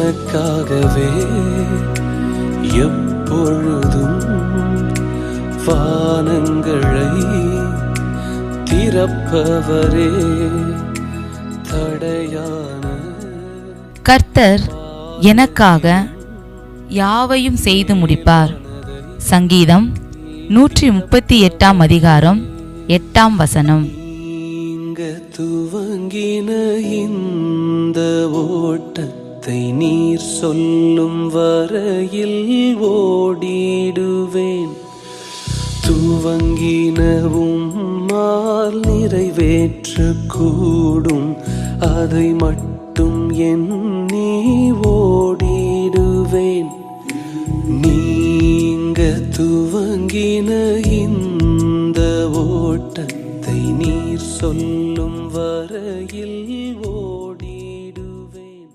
எனக்காகவே எப்பொழுதும் வானங்களை திறப்பவரே தடையான கர்த்தர் எனக்காக யாவையும் செய்து முடிப்பார். சங்கீதம் நூற்றி முப்பத்தி எட்டாம் அதிகாரம் எட்டாம் வசனம். துவங்கின இந்த கருத்தை நீர் சொல்லும் வரையில் ஓடிடுவேன். துவங்கினவும் மால் நிறைவேற்ற கூடும் அதை மட்டும் எண்ணி ஓடிடுவேன். நீங்க துவங்கின இந்த ஓட்டத்தை நீர் சொல்லும் வரையில் ஓடி